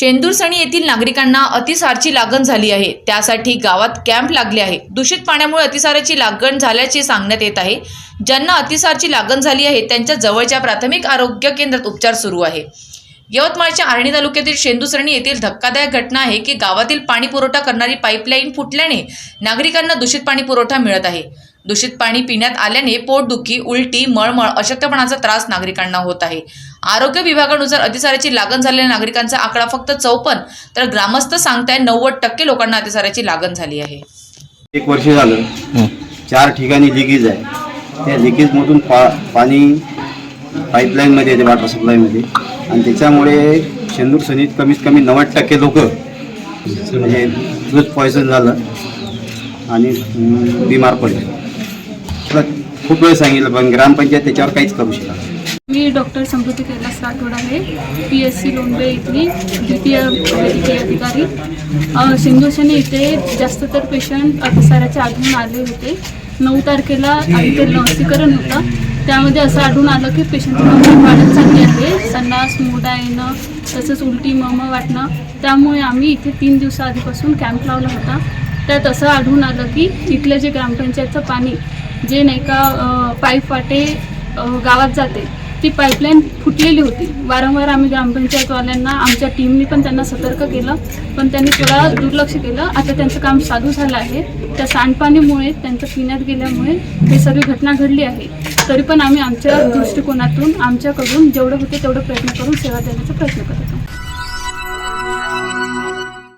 शेंदूरसणी येथील नागरिकांना अतिसारची लागण झाली आहे. त्यासाठी गावात कॅम्प लागले आहे. दूषित पाण्यामुळे अतिसाराची लागण झाल्याचे सांगण्यात येत आहे. ज्यांना अतिसारची लागण झाली आहे त्यांच्या जवळच्या प्राथमिक आरोग्य केंद्रात उपचार सुरू आहे. यवतमाळच्या आर्णी तालुक्यातील शेंदुसरणी येथील धक्कादायक घटना आहे की गावातील पाणी पुरवठा करणारी पाईपलाईन फुटल्याने नागरिकांना दूषित पाणी पुरवठा मिळत आहे. दूषित पाणी पिण्यात आल्याने पोटदुखी उलटी मळमळ अशक्तपणाचा त्रास नागरिकांना होत आहे. आरोग्य विभागानुसार अतिसाराची लागण झालेल्या नागरिकांचा आकडा फक्त चौपन्न तर ग्रामस्थ सांगताय नव्वद टक्के लोकांना अतिसाराची लागण झाली आहे. एक वर्ष झालं. चार ठिकाणी लिकेज आहे. त्या लिकेजमधून पा पाणी पाईपलाईनमध्ये येते वॉटर सप्लायमध्ये आणि त्याच्यामुळे शेंदूर सनीत कमीत कमी नव्वद टक्के लोक म्हणजे दूध पॉयझन झालं आणि बिमार पडले. तुला खूप वेळ सांगितलं पण ग्रामपंचायत त्याच्यावर काहीच करू शकत नाही. मी डॉक्टर समृद्धी कैलास राठोड आहे. पी एस सी लोंबे इथली द्वितीय वैद्यकीय अधिकारी. अ, सिंधुशनी इथे जास्त तर पेशंट अतिसाराचे आढळून आले होते. नऊ तारखेला इथे लसीकरण होतं. त्यामध्ये असं आढळून आलं की पेशंटची नंबर वाढत चालली आहे. संडास मोडा येणं तसंच उलटी मम वाटणं. त्यामुळे आम्ही इथे तीन दिवसाआधीपासून कॅम्प लावला होता. त्यात असं आढळून आलं की इथलं जे ग्रामपंचायतचं पाणी जे नाही का पाईप वाटे गावात जाते ती पाईपलाईन फुटलेली होती. वारंवार आम्ही ग्रामपंचायतवाल्यांना आमच्या टीमनी पण त्यांना सतर्क केलं पण त्यांनी थोडा दुर्लक्ष केलं. आता त्यांचं काम साधू झालं आहे. त्या सांडपाणीमुळे त्यांचं पिण्यात गेल्यामुळे हे सगळी घटना घडली आहे. तरी पण आम्ही आमच्या दृष्टिकोनातून आमच्याकडून जेवढं होते तेवढं प्रयत्न करून सेवा देण्याचा प्रयत्न करतो